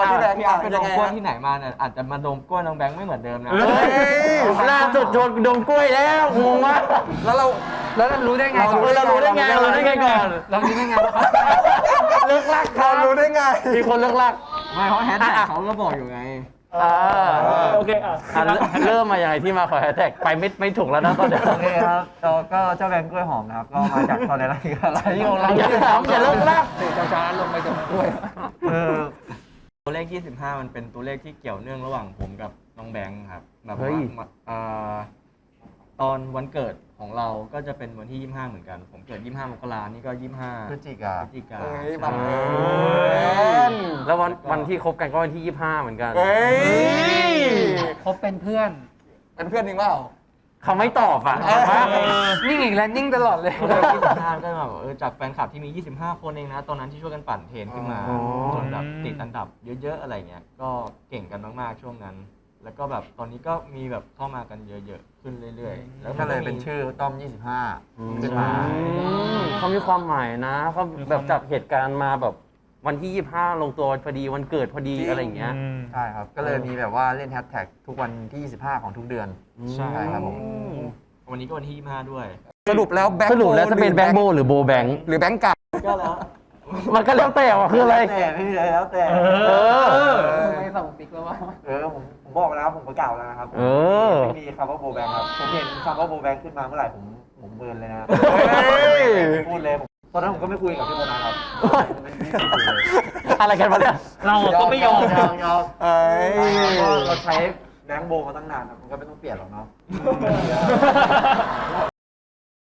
มาที่แบงค์พี่อาร์ตไปดยังมไงกล้วยฮะที่ไหนมาเนี่ยอาจจะมาดมกล้วยน้องแบงค์ไม่เหมือนเดิมนะเฮ้ยล่าสุดโดนดงกล้วยแล้วงงมาก แล้วเรา แล้วเรารู้ได้ไงเรารู้เรารู้ได้ไงเรารู้ได้ไงก่อน เรารู้ได้ไงเลิกลักคเรารับรู้ได้ไง มีคนเลิกลักไม่เพราะแฮชแท็กเขาก็บอกอยู่ไง อ่าโอเคอะอะเริ่มเริ่มมายังไงที่มาขอแฮชแท็กไปไม่ไม่ถูกแล้วนะตอนเนี้ยโอเคครับเราก็เจ้าแบงค์กล้วยหอมนะครับ ก็มาจากตอนในรายการอะไรของเราอย่าถามอย่าเลิกลัก ตื่นเช้าๆลงไปดมกล้วย เออ ตัวเลข 25 มันเป็นตัวเลขที่เกี่ยวเนื่องระหว่างผมกับน้องแบงค์ครับแบบเฮ้ว่าย มาอ่าตอนวันเกิดของเราก็จะเป็นวันที่ 25 เหมือนกัน ผมเกิด 25 มกรานี่ก็ 25พฤศจิกา พฤศจิกาเฮ้ยใช่บังเอิญ แล้ววันวันที่คบกันก็วันที่ 25 เหมือนกัน เฮ้ย คบเป็นเพื่อน เป็นเพื่อนจริงเปล่า เขาไม่ตอบอะเออนิ่งอีกแล้วนิ่งตลอดเลยตัวเลข25ก็แบบเออจากแฟนคลับที่มี 25 คนเองนะ ตอนนั้นที่ช่วยกันปั่นเทรนขึ้นมาอ๋อ จนแบบติดอันดับเยอะๆอะไรเงี้ยก็เก่งกันมากๆช่วงนั้น แล้วก็แบบตอนนี้ก็มีแบบเข้ามากันเยอะๆขึ้นเรื่อยๆ แล้วก็มันเลยมีเป็นชื่อต้อม 25 ขึ้นมา อืมเขามีความหมายนะเขาแบบจับเหตุการณ์มาแบบ วันที่ 25 ลงตัวพอดีวันเกิดพอดีอะไรอย่างเงี้ยใช่ครับ ก็เลยมีแบบว่าเล่นแฮชแท็กทุกวันที่ 25 ของทุกเดือน ใช่ใช่ครับผมวันนี้ก็วันที่ 25 ด้วย สรุปแล้วแบงค์สรุปแล้วจะเป็นแบงค์โบหรือโบแบงค์หรือแบงค์เก่าก็แล้วมันก็แล้วแต่ว่าคืออะไร แต่ไม่มีอะไรแล้วแต่ เออ ไม่ส่งติ๊กแล้วว่า เออผมผมบอกแล้วผมประกาศแล้วนะครับ เออ ไม่มีคำว่าโบแบงค์ครับ ผมเห็นคำว่าโบแบงค์ขึ้นมาเมื่อไหร่ผมผมเบิร์นเลยนะ เฮ้ย พูดเลยผมตอนนั้นผมก็ไม่คุยกับพี่โมนะครับ ไม่ไม่คุยเลยอะไรกันวะเนี่ยเราก็ไม่ยอมยอมยอมเอ้ย เราเราใช้แบงค์โบมาตั้งนานนะมันก็ไม่ต้องเปลี่ยนหรอกเนาะ